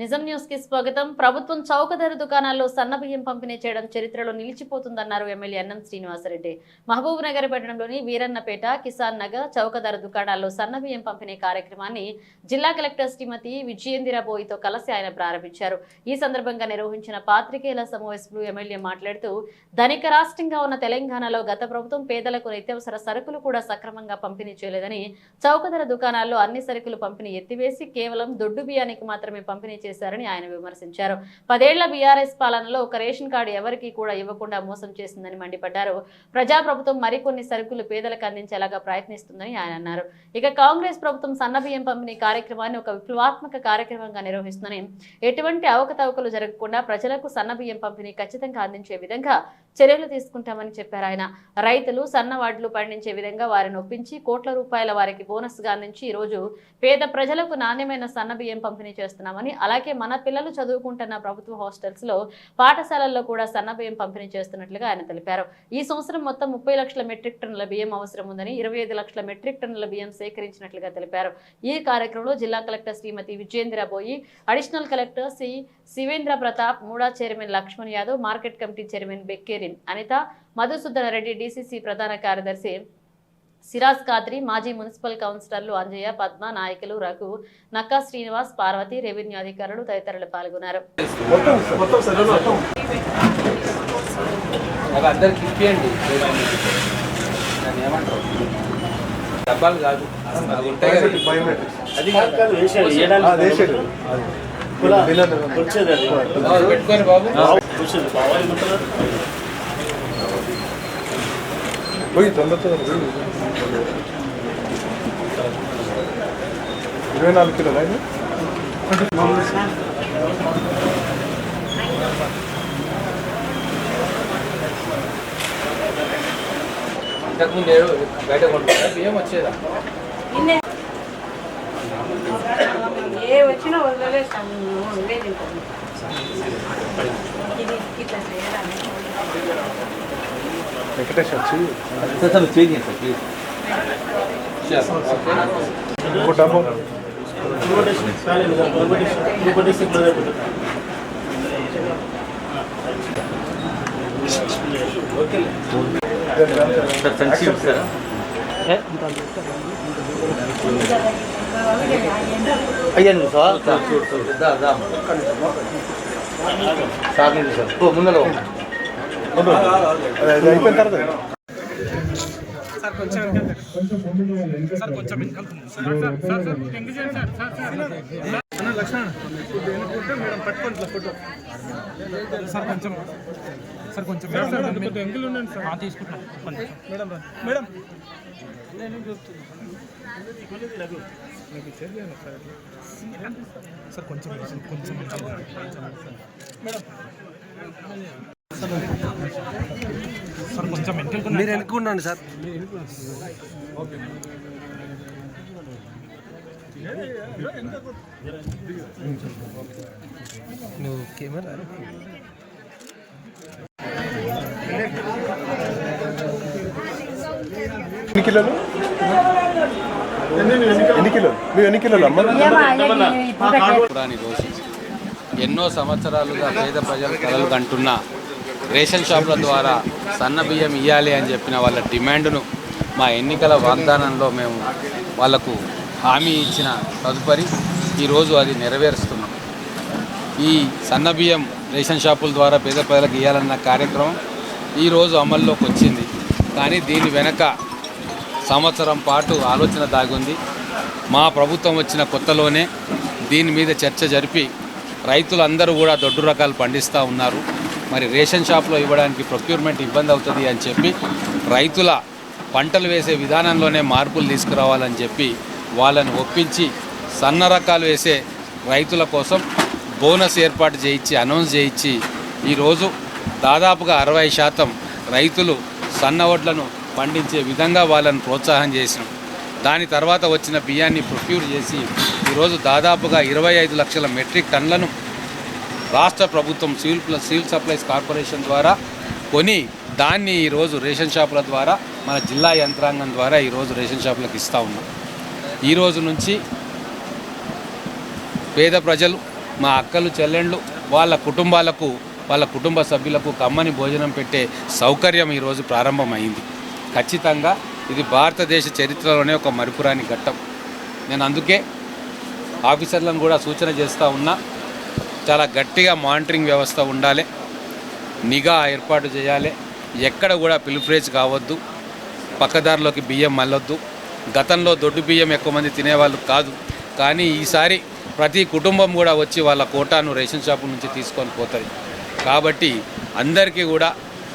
నిజం న్యూస్కి స్వాగతం. ప్రభుత్వం చౌక ధర దుకాణాల్లో సన్న బియ్యం పంపిణీ చేయడం చరిత్రలో నిలిచిపోతుందన్నారు ఎమ్మెల్యే అన్నం శ్రీనివాసరెడ్డి. మహబూబ్ నగర్ పట్టణంలోని వీరన్నపేట కిసాన్ నగర్ చౌక ధర దుకాణాల్లో సన్న బియ్యం పంపిణీ కార్యక్రమాన్ని జిల్లా కలెక్టర్ శ్రీమతి విజయేందిర బోయితో కలిసి ఆయన ప్రారంభించారు. ఈ సందర్భంగా నిర్వహించిన పాత్రికేయుల సమావేశంలో ఎమ్మెల్యే మాట్లాడుతూ ధనిక రాష్ట్రంగా ఉన్న తెలంగాణలో గత ప్రభుత్వం పేదలకు నిత్యావసర సరుకులు కూడా సక్రమంగా పంపిణీ చేయలేదని చౌక ధర దుకాణాల్లో అన్ని సరుకులు పంపిణీ ఎత్తివేసి కేవలం దొడ్డు బియ్యానికి మాత్రమే పంపిణీ చేశారని ఆయన విమర్శించారు. పదేళ్ళ బీఆర్ఎస్ పాలనలో ఒక రేషన్ కార్డు ఎవరికీ కూడా ఇవ్వకుండా మోసం చేసిందని మండిపడ్డారు. ప్రజాప్రభుత్వం మరికొన్ని సరుకులు పేదలకు అందించేలాగా ప్రయత్నిస్తుందని ఆయన అన్నారు. ఇక కాంగ్రెస్ ప్రభుత్వం సన్నబియ్యం పంపిణీ కార్యక్రమాన్ని ఒక విప్లవాత్మక కార్యక్రమంగా నిర్వహిస్తుందని ఎటువంటి అవకతవకలు జరగకుండా ప్రజలకు సన్నబియ్యం పంపిణీ ఖచ్చితంగా అందించే విధంగా చర్యలు తీసుకుంటామని చెప్పారు ఆయన. రైతులు సన్నవాడులు పండించే విధంగా వారిని ఒప్పించి కోట్ల రూపాయల వారికి బోనస్గా అందించి ఈ రోజు పేద ప్రజలకు నాణ్యమైన సన్న బియ్యం పంపిణీ చేస్తున్నామని అలాగే మన పిల్లలు చదువుకుంటున్న ప్రభుత్వ హాస్టల్స్లో పాఠశాలల్లో కూడా సన్న బియ్యం పంపిణీ చేస్తున్నట్లుగా ఆయన తెలిపారు. ఈ సంవత్సరం మొత్తం ముప్పై లక్షల మెట్రిక్ టన్నుల బియ్యం అవసరం ఉందని ఇరవై ఐదు లక్షల మెట్రిక్ టన్నుల బియ్యం సేకరించినట్లుగా తెలిపారు. ఈ కార్యక్రమంలో జిల్లా collector Shrimati Vijendra Boi additional collector Shri Shivendra Pratap Mooda chairman Laxman Yadav market committee chairman Bekkeri Anitha Madhusudana Reddy DCC ప్రధాన కార్యదర్శి సిరాజ్ ఖాద్రి మాజీ మున్సిపల్ కౌన్సిలర్లు అంజయ్య పద్మ నాయకులు రఘు నక్కా శ్రీనివాస్ పార్వతి రెవెన్యూ అధికారులు తదితరులు పాల్గొన్నారు. డబ్బాలు కాదు. అది బాబు. పోయి తొందర తొందర ఇరవై నాలుగు కిలోలు అయినా ఇంతకుముందు బయట కొంటున్నా బియ్యం వచ్చేదా? ఏ వచ్చినా వదలలేస్తాము వెంకటేష్ వచ్చి ఇంకో డబ్బా. అయ్యాను సార్. దా, దా. సార్ సార్ అయిపోయిన తర్వాత. సార్ కొంచెం సార్ కొంచెం కొంచెం ఎంగిల్ ఉండండి సార్ తీసుకుంటాం మేడం సార్ కొంచెం. కొంచెం మేడం సార్ కొంచెం వెనకలు మీరు వెనుకుండండి సార్ నువ్వు కెమెరా ఎన్ని కిలోలు ఎన్ని కిలోలు మీరు ఎన్ని కిలోలు అమ్మ ఎన్నో సంవత్సరాలుగా పేద ప్రజలు కలలు కంటున్న రేషన్ షాపుల ద్వారా సన్న బియ్యం ఇవ్వాలి అని చెప్పిన వాళ్ళ డిమాండ్ను మా ఎన్నికల వాగ్దానంలో మేము వాళ్ళకు హామీ ఇచ్చిన తదుపరి ఈరోజు అది నెరవేరుస్తున్నాం. ఈ సన్న బియ్యం రేషన్ షాపుల ద్వారా పేద ప్రజలకు ఇవ్వాలన్న కార్యక్రమం ఈరోజు అమల్లోకి వచ్చింది. కానీ దీని వెనక సంవత్సరం పాటు ఆలోచన దాగుంది మా ప్రభుత్వం వచ్చిన కొత్తలోనే దీని మీద చర్చ జరిపి రైతులందరూ కూడా దొడ్డు రకాలు పండిస్తూ ఉన్నారు. మరి రేషన్ షాప్లో ఇవ్వడానికి ప్రొక్యూర్మెంట్ ఇబ్బంది అవుతుంది అని చెప్పి రైతుల పంటలు వేసే విధానంలోనే మార్పులు తీసుకురావాలని చెప్పి వాళ్ళని ఒప్పించి సన్న రకాలు వేసే రైతుల కోసం బోనస్ ఏర్పాటు చేయించి అనౌన్స్ చేయించి ఈరోజు దాదాపుగా అరవై శాతం రైతులు సన్న వడ్లను పండించే విధంగా వాళ్ళని ప్రోత్సాహం చేసినాం. దాని తర్వాత వచ్చిన బియ్యాన్ని ప్రొక్యూర్ చేసి ఈరోజు దాదాపుగా ఇరవై ఐదు లక్షల మెట్రిక్ టన్లను రాష్ట్ర ప్రభుత్వం civil plus civil supplies corporation ద్వారా కొని దాన్ని ఈరోజు రేషన్ షాపుల ద్వారా మన జిల్లా యంత్రాంగం ద్వారా ఈరోజు రేషన్ షాపులకు ఇస్తూ ఉన్నాం. ఈ రోజు నుంచి పేద ప్రజలు మా అక్కలు చెల్లెండ్లు వాళ్ళ కుటుంబాలకు వాళ్ళ కుటుంబ సభ్యులకు కమ్మని భోజనం పెట్టే సౌకర్యం ఈరోజు ప్రారంభమైంది. ఖచ్చితంగా ఇది భారతదేశ చరిత్రలోనే ఒక మరుపురాని ఘట్టం. నేను అందుకే ఆఫీసర్లను కూడా సూచన చేస్తూ ఉన్నా చాలా గట్టిగా మానిటరింగ్ వ్యవస్థ ఉండాలి. నిఘా ఏర్పాటు చేయాలి. ఎక్కడ కూడా పిలుఫ్రేజ్ కావద్దు. పక్కదారిలోకి బియ్యం మళ్ళొద్దు గతంలో దొడ్డు బియ్యం ఎక్కువ మంది తినేవాళ్ళు కాదు. కానీ ఈసారి ప్రతి కుటుంబం కూడా వచ్చి వాళ్ళ కోటాను రేషన్ షాపు నుంచి తీసుకొని పోతుంది. కాబట్టి అందరికీ కూడా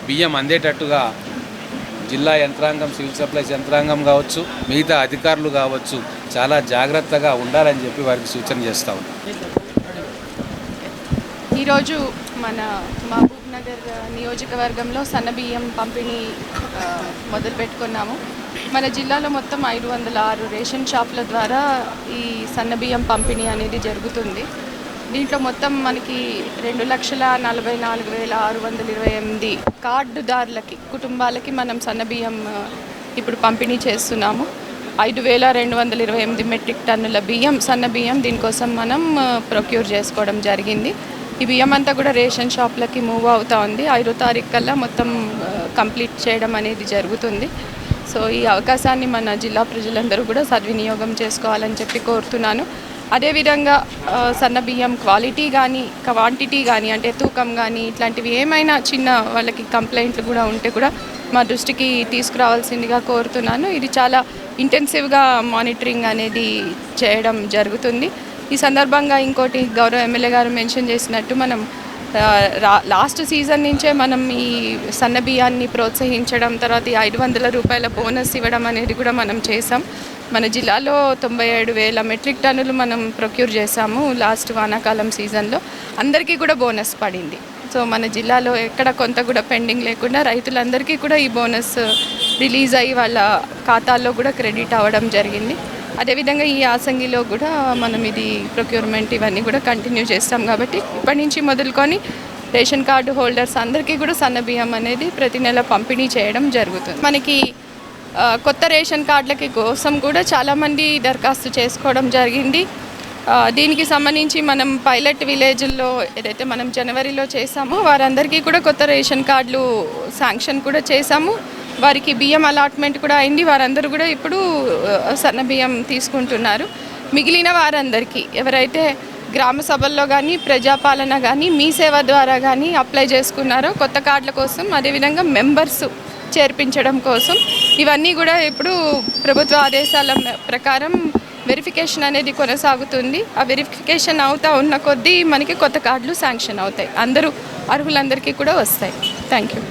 బియ్యం అందేటట్టుగా జిల్లా యంత్రాంగం సివిల్ సప్లైస్ యంత్రాంగం కావచ్చు మిగతా అధికారులు కావచ్చు చాలా జాగ్రత్తగా ఉండాలని చెప్పి వారికి సూచన చేస్తా ఉన్నాం. ఈరోజు మన మహబూబ్ నగర్ నియోజకవర్గంలో సన్నబియ్యం పంపిణీ మొదలు పెట్టుకున్నాము మన జిల్లాలో మొత్తం ఐదు వందల ఆరు రేషన్ షాపుల ద్వారా ఈ సన్నబియ్యం పంపిణీ అనేది జరుగుతుంది. దీంట్లో మొత్తం మనకి రెండు లక్షల నలభై నాలుగు వేల ఆరు వందల ఇరవై ఎనిమిది కార్డుదారులకి కుటుంబాలకి మనం సన్నబియ్యం ఇప్పుడు పంపిణీ చేస్తున్నాము. ఐదు వేల రెండు వందల ఇరవై ఎనిమిది మెట్రిక్ టన్నుల బియ్యం సన్న బియ్యం దీనికోసం మనం ప్రొక్యూర్ చేసుకోవడం జరిగింది. ఈ బియ్యం అంతా కూడా రేషన్ షాప్లకి మూవ్ అవుతా ఉంది. ఐదో తారీఖు కల్లా మొత్తం కంప్లీట్ చేయడం అనేది జరుగుతుంది. సో ఈ అవకాశాన్ని మన జిల్లా ప్రజలందరూ కూడా సద్వినియోగం చేసుకోవాలని చెప్పి కోరుతున్నాను. అదేవిధంగా సన్న బియ్యం క్వాలిటీ కానీ క్వాంటిటీ కానీ అంటే తూకం కానీ ఇట్లాంటివి ఏమైనా చిన్న వాళ్ళకి కంప్లైంట్లు కూడా ఉంటే కూడా మా దృష్టికి తీసుకురావాల్సిందిగా కోరుతున్నాను. ఇది చాలా ఇంటెన్సివ్గా మానిటరింగ్ అనేది చేయడం జరుగుతుంది. ఈ సందర్భంగా ఇంకోటి గౌరవ ఎమ్మెల్యే గారు మెన్షన్ చేసినట్టు మనం లాస్ట్ సీజన్ నుంచే మనం ఈ సన్న బియ్యాన్ని ప్రోత్సహించడం తర్వాత ఈ ఐదు వందల రూపాయల బోనస్ ఇవ్వడం అనేది కూడా మనం చేసాం మన జిల్లాలో తొంభై ఏడు వేల మెట్రిక్ టన్నులు మనం ప్రొక్యూర్ చేసాము లాస్ట్ వానాకాలం సీజన్లో. అందరికీ కూడా బోనస్ పడింది. సో మన జిల్లాలో ఎక్కడ కొంత కూడా పెండింగ్ లేకుండా రైతులందరికీ కూడా ఈ బోనస్ రిలీజ్ అయ్యి వాళ్ళ ఖాతాల్లో కూడా క్రెడిట్ అవ్వడం జరిగింది. అదేవిధంగా ఈ యాసంగిలో కూడా మనం ఇది ప్రొక్యూర్మెంట్ ఇవన్నీ కూడా కంటిన్యూ చేస్తాం కాబట్టి ఇప్పటి నుంచి మొదలుకొని రేషన్ కార్డు హోల్డర్స్ అందరికీ కూడా సన్న బియ్యం అనేది ప్రతి నెల పంపిణీ చేయడం జరుగుతుంది. మనకి కొత్త రేషన్ కార్డులకి కోసం కూడా చాలామంది దరఖాస్తు చేసుకోవడం జరిగింది. దీనికి సంబంధించి మనం పైలట్ విలేజ్లో ఏదైతే మనం జనవరిలో చేసామో వారందరికీ కూడా కొత్త రేషన్ కార్డులు శాంక్షన్ కూడా చేశాము. వారికి బియ్యం అలాట్మెంట్ కూడా అయింది. వారందరూ కూడా ఇప్పుడు సన్న బియ్యం తీసుకుంటున్నారు. మిగిలిన వారందరికీ ఎవరైతే గ్రామ సభల్లో కానీ ప్రజాపాలన కానీ మీ సేవ ద్వారా కానీ అప్లై చేసుకున్నారో కొత్త కార్డుల కోసం అదేవిధంగా మెంబర్స్ చేర్పించడం కోసం ఇవన్నీ కూడా ఇప్పుడు ప్రభుత్వ ఆదేశాల ప్రకారం వెరిఫికేషన్ అనేది కొనసాగుతుంది. ఆ వెరిఫికేషన్ అవుతా ఉన్న కొద్దీ మనకి కొత్త కార్డులు శాంక్షన్ అవుతాయి. అందరూ అర్హులందరికీ కూడా వస్తాయి. Thank you